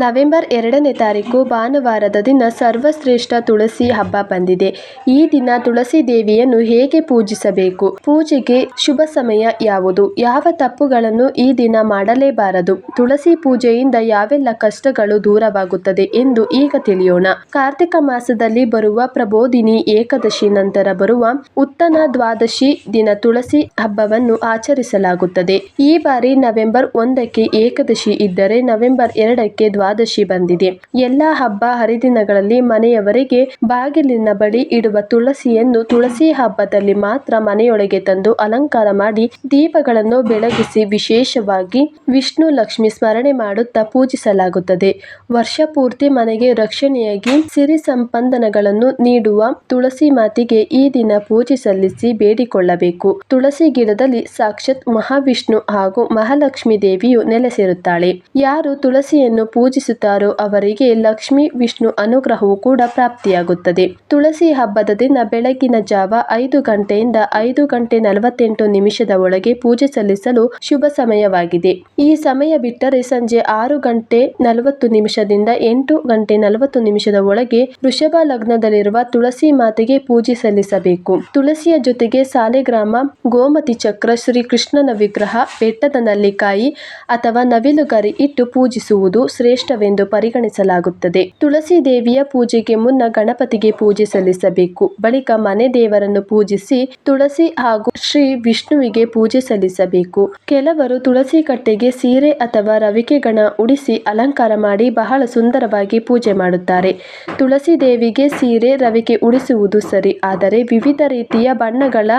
November ಎರಡನೇ ತಾರೀಕು ಭಾನುವಾರದ ದಿನ ಸರ್ವಶ್ರೇಷ್ಠ ತುಳಸಿ ಹಬ್ಬ ಬಂದಿದೆ. ಈ ದಿನ ತುಳಸಿ ದೇವಿಯನ್ನು ಹೇಗೆ ಪೂಜಿಸಬೇಕು? ಪೂಜೆಗೆ ಶುಭ ಸಮಯ ಯಾವುದು? ಯಾವ ತಪ್ಪುಗಳನ್ನು ಈ ದಿನ ಮಾಡಲೇಬಾರದು? ತುಳಸಿ ಪೂಜೆಯಿಂದ ಯಾವೆಲ್ಲ ಕಷ್ಟಗಳು ದೂರವಾಗುತ್ತದೆ ಎಂದು ಈಗ ತಿಳಿಯೋಣ. ಕಾರ್ತಿಕ ಮಾಸದಲ್ಲಿ ಬರುವ ಪ್ರಬೋಧಿನಿ ಏಕಾದಶಿ ನಂತರ ಬರುವ ಉತ್ತನ ದ್ವಾದಶಿ ದಿನ ತುಳಸಿ ಹಬ್ಬವನ್ನು ಆಚರಿಸಲಾಗುತ್ತದೆ. ಈ ಬಾರಿ ನವೆಂಬರ್ ಒಂದಕ್ಕೆ ಏಕಾದಶಿ ಇದ್ದರೆ ನವೆಂಬರ್ ಎರಡಕ್ಕೆ ದ್ವಾದಶಿ ಬಂದಿದೆ. ಎಲ್ಲ ಹಬ್ಬ ಹರಿದಿನಗಳಲ್ಲಿ ಮನೆಯವರಿಗೆ ಬಾಗಿಲಿನ ಬಳಿ ಇಡುವ ತುಳಸಿಯನ್ನು ತುಳಸಿ ಹಬ್ಬದಲ್ಲಿ ಮಾತ್ರ ಮನೆಯೊಳಗೆ ತಂದು ಅಲಂಕಾರ ಮಾಡಿ ದೀಪಗಳನ್ನು ಬೆಳಗಿಸಿ ವಿಶೇಷವಾಗಿ ವಿಷ್ಣು ಲಕ್ಷ್ಮಿ ಸ್ಮರಣೆ ಮಾಡುತ್ತಾ ಪೂಜಿಸಲಾಗುತ್ತದೆ. ವರ್ಷ ಪೂರ್ತಿ ಮನೆಗೆ ರಕ್ಷಣೆಯಾಗಿ ಸಿರಿ ಸಂಪಂದನಗಳನ್ನು ನೀಡುವ ತುಳಸಿ ಮಾತಿಗೆ ಈ ದಿನ ಪೂಜೆ ಸಲ್ಲಿಸಿ ಬೇಡಿಕೊಳ್ಳಬೇಕು. ತುಳಸಿ ಗಿಡದಲ್ಲಿ ಸಾಕ್ಷಾತ್ ಮಹಾವಿಷ್ಣು ಹಾಗೂ ಮಹಾಲಕ್ಷ್ಮಿ ದೇವಿಯು ನೆಲೆಸಿರುತ್ತಾಳೆ. ಯಾರು ತುಳಸಿಯನ್ನು ಪೂಜಿಸುತ್ತಾರೋ ಅವರಿಗೆ ಲಕ್ಷ್ಮಿ, ವಿಷ್ಣು ಅನುಗ್ರಹವು ಕೂಡ ಪ್ರಾಪ್ತಿಯಾಗುತ್ತದೆ. ತುಳಸಿ ಹಬ್ಬದ ದಿನ ಬೆಳಗಿನ ಜಾವ ಐದು ಗಂಟೆಯಿಂದ ಐದು ಗಂಟೆ ನಲವತ್ತೆಂಟು ನಿಮಿಷದ ಒಳಗೆ ಪೂಜೆ ಸಲ್ಲಿಸಲು ಶುಭ ಸಮಯವಾಗಿದೆ. ಈ ಸಮಯ ಬಿಟ್ಟರೆ ಸಂಜೆ ಆರು ಗಂಟೆ ನಲವತ್ತು ನಿಮಿಷದಿಂದ ಎಂಟು ಗಂಟೆ ನಲವತ್ತು ನಿಮಿಷದ ಒಳಗೆ ವೃಷಭ ಲಗ್ನದಲ್ಲಿರುವ ತುಳಸಿ ಮಾತೆಗೆ ಪೂಜೆ ಸಲ್ಲಿಸಬೇಕು. ತುಳಸಿಯ ಜೊತೆಗೆ ಸಾಲೆಗ್ರಾಮ, ಗೋಮತಿ ಚಕ್ರ ಶ್ರೀ ಕೃಷ್ಣನ ವಿಗ್ರಹ, ಬೆಟ್ಟದ ನಲ್ಲಿಕಾಯಿ ಅಥವಾ ನವಿಲುಗರಿ ಇಟ್ಟು ಪೂಜಿಸುವುದು ಶ್ರೇಷ್ಠವೆಂದು ಪರಿಗಣಿಸಲಾಗುತ್ತದೆ. ತುಳಸಿ ದೇವಿಯ ಪೂಜೆಗೆ ಮುನ್ನ ಗಣಪತಿಗೆ ಪೂಜೆ ಸಲ್ಲಿಸಬೇಕು. ಬಳಿಕ ಮನೆ ದೇವರನ್ನು ಪೂಜಿಸಿ ತುಳಸಿ ಹಾಗೂ ಶ್ರೀ ವಿಷ್ಣುವಿಗೆ ಪೂಜೆ ಸಲ್ಲಿಸಬೇಕು. ಕೆಲವರು ತುಳಸಿ ಕಟ್ಟೆಗೆ ಸೀರೆ ಅಥವಾ ರವಿಕೆಗಣ ಉಡಿಸಿ ಅಲಂಕಾರ ಮಾಡಿ ಬಹಳ ಸುಂದರವಾಗಿ ಪೂಜೆ ಮಾಡುತ್ತಾರೆ. ತುಳಸಿ ದೇವಿಗೆ ಸೀರೆ, ರವಿಕೆ ಉಡಿಸುವುದು ಸರಿ. ಆದರೆ ವಿವಿಧ ರೀತಿಯ ಬಣ್ಣಗಳ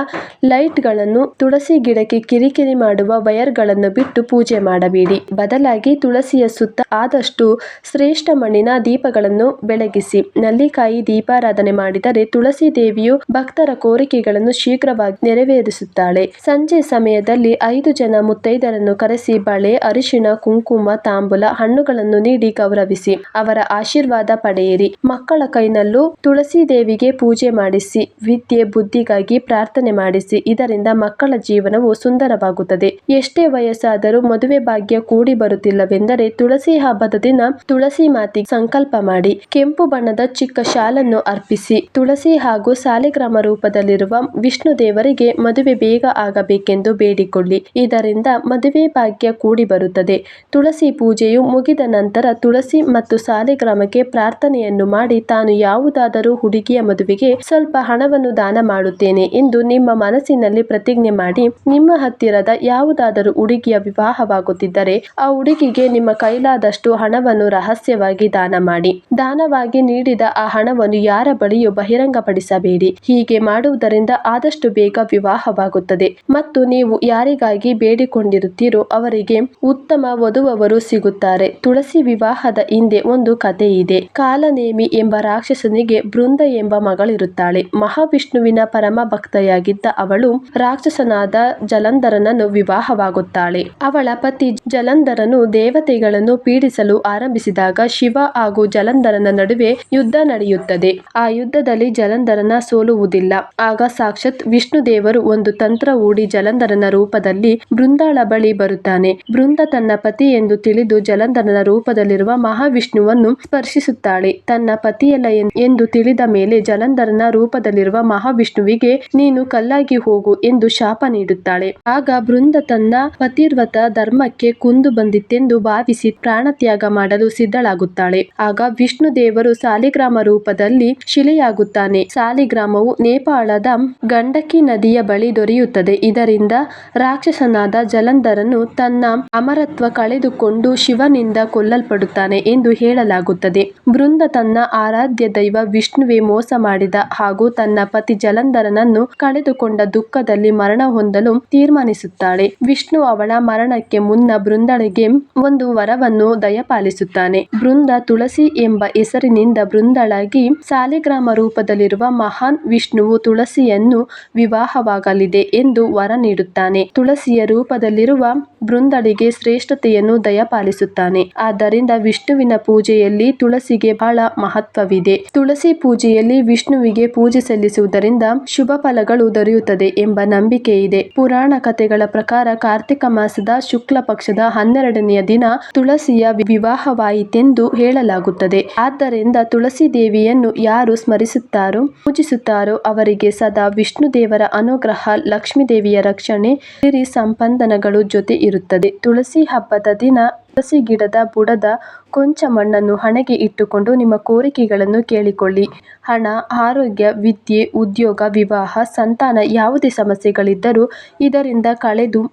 ಲೈಟ್ಗಳನ್ನು ತುಳಸಿ ಗಿಡಕ್ಕೆ ಕಿರಿಕಿರಿ ಮಾಡುವ ವೈರ್ಗಳನ್ನು ಬಿಟ್ಟು ಪೂಜೆ ಮಾಡಬೇಡಿ. ಬದಲಾಗಿ ತುಳಸಿಯ ಸುತ್ತ ಆದಷ್ಟು ಶ್ರೇಷ್ಠ ಮಣ್ಣಿನ ದೀಪಗಳನ್ನು ಬೆಳಗಿಸಿ. ನಲ್ಲಿಕಾಯಿ ದೀಪಾರಾಧನೆ ಮಾಡಿದರೆ ತುಳಸಿ ದೇವಿಯು ಭಕ್ತರ ಕೋರಿಕೆಗಳನ್ನು ಶೀಘ್ರವಾಗಿ ನೆರವೇರಿಸುತ್ತಾಳೆ. ಸಂಜೆ ಸಮಯದಲ್ಲಿ ಐದು ಜನ ಮುತ್ತೈದರನ್ನು ಕರೆಸಿ ಬಳೆ, ಅರಿಶಿಣ, ಕುಂಕುಮ, ತಾಂಬೂಲ, ಹಣ್ಣುಗಳನ್ನು ನೀಡಿ ಗೌರವಿಸಿ. ಅವರ ಆಶೀರ್ವಾದ ಪಡೆಯಿರಿ. ಮಕ್ಕಳ ಕೈನಲ್ಲೂ ತುಳಸಿ ದೇವಿಗೆ ಪೂಜೆ ಮಾಡಿಸಿ, ವಿದ್ಯೆ, ಬುದ್ಧಿಗಾಗಿ ಪ್ರಾರ್ಥನೆ ಮಾಡಿಸಿ. ಇದರಿಂದ ಮಕ್ಕಳ ಜೀವನವು ಸುಂದರವಾಗುತ್ತದೆ. ಎಷ್ಟೇ ವಯಸ್ಸಾದರೂ ಮದುವೆ ಭಾಗ್ಯ ಕೂಡಿ ಬರುತ್ತಿಲ್ಲವೆಂದರೆ ತುಳಸಿ ಹಬ್ಬದ ದಿನ ತುಳಸಿ ಮಾತಿಗೆ ಸಂಕಲ್ಪ ಮಾಡಿ ಕೆಂಪು ಬಣ್ಣದ ಚಿಕ್ಕ ಶಾಲನ್ನು ಅರ್ಪಿಸಿ. ತುಳಸಿ ಹಾಗೂ ಸಾಲಿಗ್ರಾಮ ರೂಪದಲ್ಲಿರುವ ವಿಷ್ಣು ದೇವರಿಗೆ ಮದುವೆ ಬೇಗ ಆಗಬೇಕೆಂದು ಬೇಡಿಕೊಳ್ಳಿ. ಇದರಿಂದ ಮದುವೆ ಭಾಗ್ಯ ಕೂಡಿ ಬರುತ್ತದೆ. ತುಳಸಿ ಪೂಜೆಯು ಮುಗಿದ ನಂತರ ತುಳಸಿ ಮತ್ತು ಸಾಲಿಗ್ರಾಮಕ್ಕೆ ಪ್ರಾರ್ಥನೆಯನ್ನು ಮಾಡಿ ತಾನು ಯಾವುದಾದರೂ ಹುಡುಗಿಯ ಮದುವೆಗೆ ಸ್ವಲ್ಪ ಹಣವನ್ನು ದಾನ ಮಾಡುತ್ತೇನೆ ಎಂದು ನಿಮ್ಮ ಮನಸ್ಸಿನಲ್ಲಿ ಪ್ರತಿಜ್ಞೆ ಮಾಡಿ ನಿಮ್ಮ ಹತ್ತಿರದ ಯಾವುದಾದರೂ ಹುಡುಗಿಯ ವಿವಾಹವಾಗುತ್ತಿದ್ದರೆ ಆ ಹುಡುಗಿಗೆ ನಿಮ್ಮ ಕೈಲಾದಷ್ಟು ಹಣವನ್ನು ರಹಸ್ಯವಾಗಿ ದಾನ ಮಾಡಿ. ದಾನವಾಗಿ ನೀಡಿದ ಆ ಹಣವನ್ನು ಯಾರ ಬಳಿಯೂ ಬಹಿರಂಗಪಡಿಸಬೇಡಿ. ಹೀಗೆ ಮಾಡುವುದರಿಂದ ಆದಷ್ಟು ಬೇಗ ವಿವಾಹವಾಗುತ್ತದೆ. ಮತ್ತು ನೀವು ಯಾರಿಗಾಗಿ ಬೇಡಿಕೊಂಡಿರುತ್ತೀರೋ ಅವರಿಗೆ ಉತ್ತಮ ವಧುವವರು ಸಿಗುತ್ತಾರೆ. ತುಳಸಿ ವಿವಾಹದ ಹಿಂದೆ ಒಂದು ಕಥೆ ಇದೆ ಕಾಲನೇಮಿ ಎಂಬ ರಾಕ್ಷಸನಿಗೆ ಬೃಂದ ಎಂಬ ಮಗಳಿರುತ್ತಾಳೆ. ಮಹಾವಿಷ್ಣುವಿನ ಪರಮ ಭಕ್ತೆಯಾಗಿದ್ದ ಅವಳು ರಾಕ್ಷಸನಾದ ಜಲಂಧರನನ್ನು ವಿವಾಹವಾಗುತ್ತಾಳೆ. ಅವಳ ಪತಿ ಜಲಂಧರನು ದೇವತೆಗಳನ್ನು ಪೀಡಿಸಲು ಆರಂಭಿಸಿದಾಗ ಶಿವ ಹಾಗೂ ಜಲಂಧರನ ನಡುವೆ ಯುದ್ಧ ನಡೆಯುತ್ತದೆ. ಆ ಯುದ್ಧದಲ್ಲಿ ಜಲಂಧರನ ಸೋಲುವುದಿಲ್ಲ. ಆಗ ಸಾಕ್ಷಾತ್ ವಿಷ್ಣು ದೇವರು ಒಂದು ತಂತ್ರ ಹೂಡಿ ಜಲಂಧರನ ರೂಪದಲ್ಲಿ ಬೃಂದಾಳ ಬಳಿ ಬರುತ್ತಾನೆ. ಬೃಂದ ತನ್ನ ಪತಿ ಎಂದು ತಿಳಿದು ಜಲಂಧರನ ರೂಪದಲ್ಲಿರುವ ಮಹಾವಿಷ್ಣುವನ್ನು ಸ್ಪರ್ಶಿಸುತ್ತಾಳೆ. ತನ್ನ ಪತಿಯಲ್ಲ ಎಂದು ತಿಳಿದ ಮೇಲೆ ಜಲಂಧರನ ರೂಪದಲ್ಲಿರುವ ಮಹಾವಿಷ್ಣುವಿಗೆ, ನೀನು ಕಲ್ಲಾಗಿ ಹೋಗು ಎಂದು ಶಾಪ ನೀಡುತ್ತಾಳೆ. ಆಗ ಬೃಂದ ತನ್ನ ಪತಿರ್ವತ ಧರ್ಮಕ್ಕೆ ಕುಂದು ಬಂದಿತ್ತೆಂದು ಭಾವಿಸಿ ಪ್ರಾಣತ್ಯಾಗ ಮಾಡಲು ಸಿದ್ಧಳಾಗುತ್ತಾಳೆ. ಆಗ ವಿಷ್ಣು ದೇವರು ಸಾಲಿಗ್ರಾಮ ರೂಪದಲ್ಲಿ ಶಿಲೆಯಾಗುತ್ತಾನೆ. ಸಾಲಿಗ್ರಾಮವು ನೇಪಾಳದ ಗಂಡಕಿ ನದಿಯ ಬಳಿ ದೊರೆಯುತ್ತದೆ. ಇದರಿಂದ ರಾಕ್ಷಸನಾದ ಜಲಂಧರನು ತನ್ನ ಅಮರತ್ವ ಕಳೆದುಕೊಂಡು ಶಿವನಿಂದ ಕೊಲ್ಲಲ್ಪಡುತ್ತಾನೆ ಎಂದು ಹೇಳಲಾಗುತ್ತದೆ. ಬೃಂದ ತನ್ನ ಆರಾಧ್ಯ ದೈವ ವಿಷ್ಣುವೆ ಮೋಸ ಮಾಡಿದ ಹಾಗೂ ತನ್ನ ಪತಿ ಜಲಂಧರನನ್ನು ಕಳೆದುಕೊಂಡ ದುಃಖದಲ್ಲಿ ಮರಣ ಹೊಂದಲು ತೀರ್ಮಾನಿಸುತ್ತಾಳೆ. ವಿಷ್ಣು ಅವಳ ಮರಣಕ್ಕೆ ಮುನ್ನ ಬೃಂದಳಿಗೆ ಒಂದು ವರವನ್ನು ದಯಪಾಲಿಸುತ್ತಾನೆ ಬೃಂದ ತುಳಸಿ ಎಂಬ ಹೆಸರಿನಿಂದ ಬೃಂದಳಾಗಿ ಸಾಲಿಗ್ರಾಮ ರೂಪದಲ್ಲಿರುವ ಮಹಾನ್ ವಿಷ್ಣುವು ತುಳಸಿಯನ್ನು ವಿವಾಹವಾಗಲಿದೆ ಎಂದು ವರ ನೀಡುತ್ತಾನೆ. ತುಳಸಿಯ ರೂಪದಲ್ಲಿರುವ ಬೃಂದಳಿಗೆ ಶ್ರೇಷ್ಠತೆಯನ್ನು ದಯಪಾಲಿಸುತ್ತಾನೆ. ಆದ್ದರಿಂದ ವಿಷ್ಣುವಿನ ಪೂಜೆಯಲ್ಲಿ ತುಳಸಿಗೆ ಬಹಳ ಮಹತ್ವವಿದೆ. ತುಳಸಿ ಪೂಜೆಯಲ್ಲಿ ವಿಷ್ಣುವಿಗೆ ಪೂಜೆ ಸಲ್ಲಿಸುವುದರಿಂದ ಶುಭ ಫಲಗಳು ದೊರೆಯುತ್ತದೆ ಎಂಬ ನಂಬಿಕೆ ಇದೆ ಪುರಾಣ ಕಥೆಗಳ ಪ್ರಕಾರ ಕಾರ್ತಿಕ ಮಾಸದ ಶುಕ್ಲ ಪಕ್ಷದ ಹನ್ನೆರಡನೆಯ ದಿನ ತುಳಸಿಯ ವಿವಾಹ ವಿವಾಹವಾಯಿತೆಂದು ಹೇಳಲಾಗುತ್ತದೆ. ಆದ್ದರಿಂದ ತುಳಸಿ ದೇವಿಯನ್ನು ಯಾರು ಸ್ಮರಿಸುತ್ತಾರೋ, ಪೂಜಿಸುತ್ತಾರೋ ಅವರಿಗೆ ಸದಾ ವಿಷ್ಣು ದೇವರ ಅನುಗ್ರಹ ಲಕ್ಷ್ಮೀ ದೇವಿಯ ರಕ್ಷಣೆ, ಸಿರಿ ಸಂಪಂದನಗಳು ಜೊತೆ ಇರುತ್ತದೆ. ತುಳಸಿ ಹಬ್ಬದ ದಿನ ತುಳಸಿ ಗಿಡದ ಬುಡದ ಕೊಂಚ ಮಣ್ಣನ್ನು ಹಣೆಗೆ ಇಟ್ಟುಕೊಂಡು ನಿಮ್ಮ ಕೋರಿಕೆಗಳನ್ನು ಕೇಳಿಕೊಳ್ಳಿ. ಹಣ, ಆರೋಗ್ಯ, ವಿದ್ಯೆ, ಉದ್ಯೋಗ, ವಿವಾಹ, ಸಂತಾನ ಯಾವುದೇ ಸಮಸ್ಯೆಗಳಿದ್ದರೂ ಇದರಿಂದ ಕಳೆದು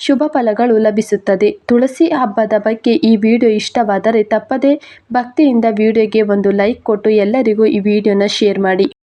ಶುಭ ಫಲಗಳು ಲಭಿಸುತ್ತದೆ. ತುಳಸಿ ಹಬ್ಬದ ಬಗ್ಗೆ ಈ ವಿಡಿಯೋ ಇಷ್ಟವಾದರೆ ತಪ್ಪದೇ ಭಕ್ತಿಯಿಂದ ವಿಡಿಯೋಗೆ ಒಂದು ಲೈಕ್ ಕೊಟ್ಟು ಎಲ್ಲರಿಗೂ ಈ ವಿಡಿಯೋನ ಶೇರ್ ಮಾಡಿ.